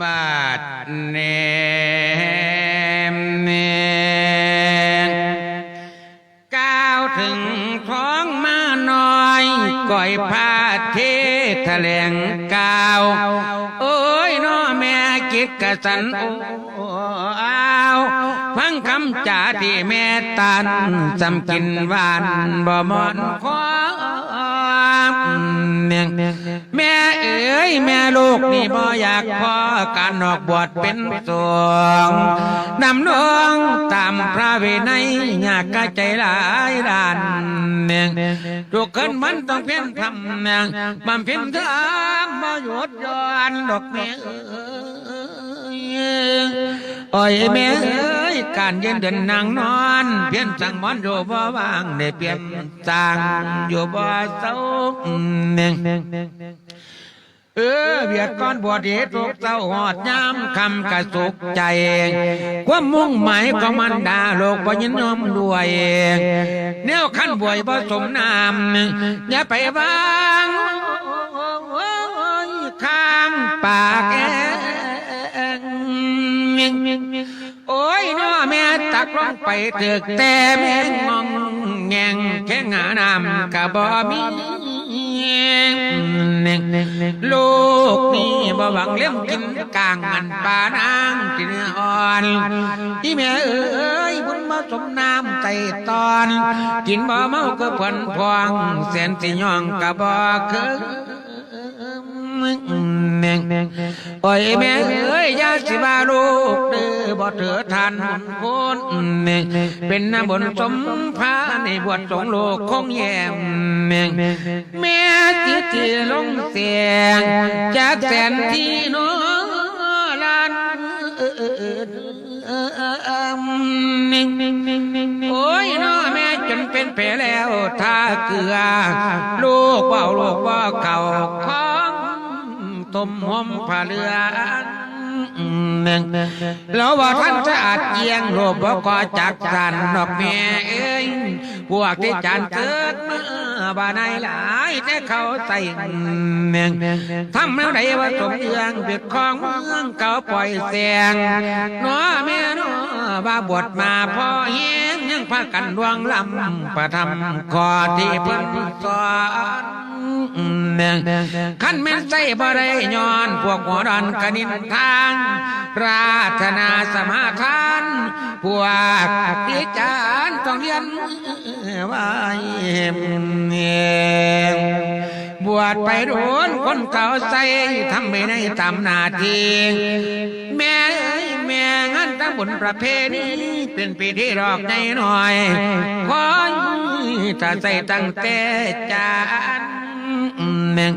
บาดเนมเนงก้าวถึงท้องมาน้อยก่อยพาเทแถลงก้าวโอ้ยน้อแม่กิดกะสันโอ้อาวฟังคำจ่าที่แม่ตันจำกินวานบ่มอนความ เนียงแม่เอ๋ยแม่ลูกนี่บ่อยากพอการออกบวชเป็นสงนำน้องตามพระวินัยอยากกะใจหลายด้านเนียงทุกคนมันต้องเพียรทำเนียงมันเพียรทำบ่หยุดย้อนดอกแม่เอ๋ย โอ้ยแม่เอ้ยการยืนเดินนางนอน เพียนสั่งมอนอยู่บ่ว่างได้เปลี่ยนจางอยู่บ่เศร้าเน่งเออเบียดก้อนบวชเหตุทุกเศร้าหอดยามคำกระสุกใจความมุ่งหมายของมันดาโลกบ่ยินยอมด้วยแนวขั้นบวยผสมน้ำอย่าไปวาง ไปเถือกแต่แม่งองแงงแค่งหานำกะบ่มีลูกนี่บ่หวังเลี้ยงกินกลางมันปลานางกินอ่อนที่แม่เอ้ยบุญมาสมน้ำไตตอน กินบ่เมาก็เพิ่นพวงแสนสิย่องกะบ่คยแม่งโอ้ยแม่เอ้ยยาสิบาลูก บ่เถือทันคนแม่งเป็นน้ำบนสมพระในบวชสงโลกคงแยมแม่งแม่จิตที่ลงเสียงจากแสนที่โนลานโอ้ยน้อแม่จนเป็นแผลแล้วท่าเกลือ ลูกเบาลูกว่าเก่าของต้มหอมผ้าเรือ หนึ่งแล้วว่าท่านสะอาดเยียงโลบบ่ก็จักสันดอกแม่เอ้ยพวกที่จานเกิดมาบ้านไหนหลายแต่เขาใส่เมืองทำแล้วใดว่าสมเยืองเบียดของเมืองเขาปล่อยเสียงน้อแม่น้อว่าบวชมาพอเฮียงยังพากันดวงลำประทำขอที่เพิ่นสอน ขันแม่นใส่บ่ได้ย้อน พวกหัวดอนกนินทางปรารถนาสมาทาน พวกที่จานต้องเรียนไว้บวชไปโดนคนเก่าใส่ทำไม่ได้ตามนาทีแม่เอ้ยแม่งานตั้งบุญประเพณีเป็นปีที่ดอกใจหน่อยคอยถ้าใส่ตั้งแต่จาน แมง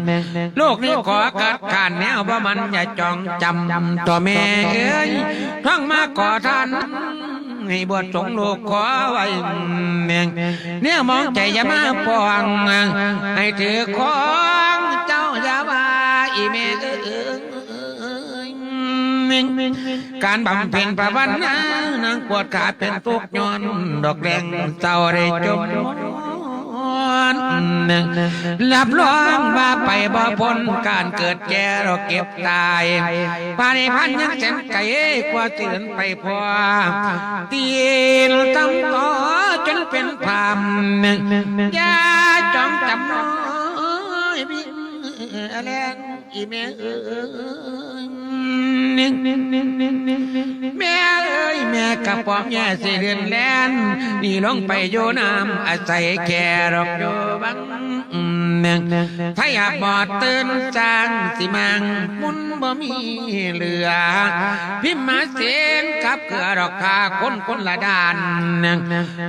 โลกนี้ขอกัดขานแนวว่ามันอย่าจองจำตัวแม่เอ้ยท่องมาก่อท่านให้บวชสงลูกขอไว้แม่งเนี่ยมองใจอย่ามาปองให้ถือของเจ้าอย่าว่าอีแม่เอ้ยการบำเพ็ญประวันนะนางปวดขาเป็นทุกข์ย้อนดอกแดงเจ้าได้จม รับรองว่าไปบ่พ้นการเกิดแก่เราเก็บตายภายในพันยังแสนไกลกว่าเตือนไปพอตีนตำต่อจนเป็นพรามอย่าจองจำน้อยพี่แลนอีแม่เอ้ยแม่เอ้ ยแม่อมแย่สิเดือนแลนนี่ลงไปโยน้ำอาศัยแค่รอกโยบังแมงถ้าอยากบอดตื่นจางสิมังมุนบ่มีเหลือ พิมพ์มาเสียงกับเกลือดอกคาคนคนละด้าน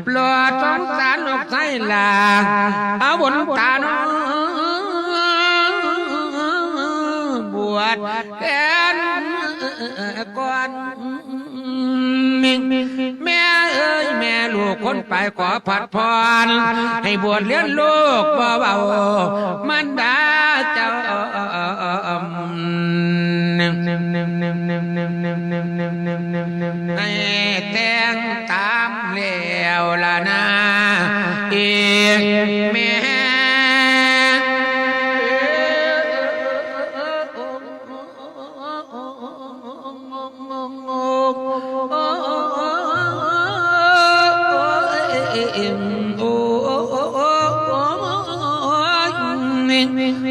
ปลอดสงสารลูกไส้ลาเอาบนตาน้องบวชแทนก่อน แม่เอ้ยแม่ลูกคนไปขอผัดพร ให้บวชเลี้ยงลูกบ่เบามันดาเจ้าให้แต่งตามแล้วล่ะนะเอง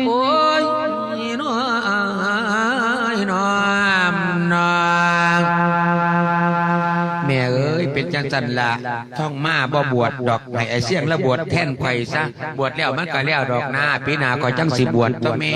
โอ้ยน้อยน้อมน้อมแม่เอ้ยเป็นจังสันละท่องมาบ่บวชดอกไห้ไอเสียงแล้วบวชแท่นไข่ซะบวชแล้วมันก็แล้วดอกหน้าปีหน้าก็จังสิบวชตัวแม่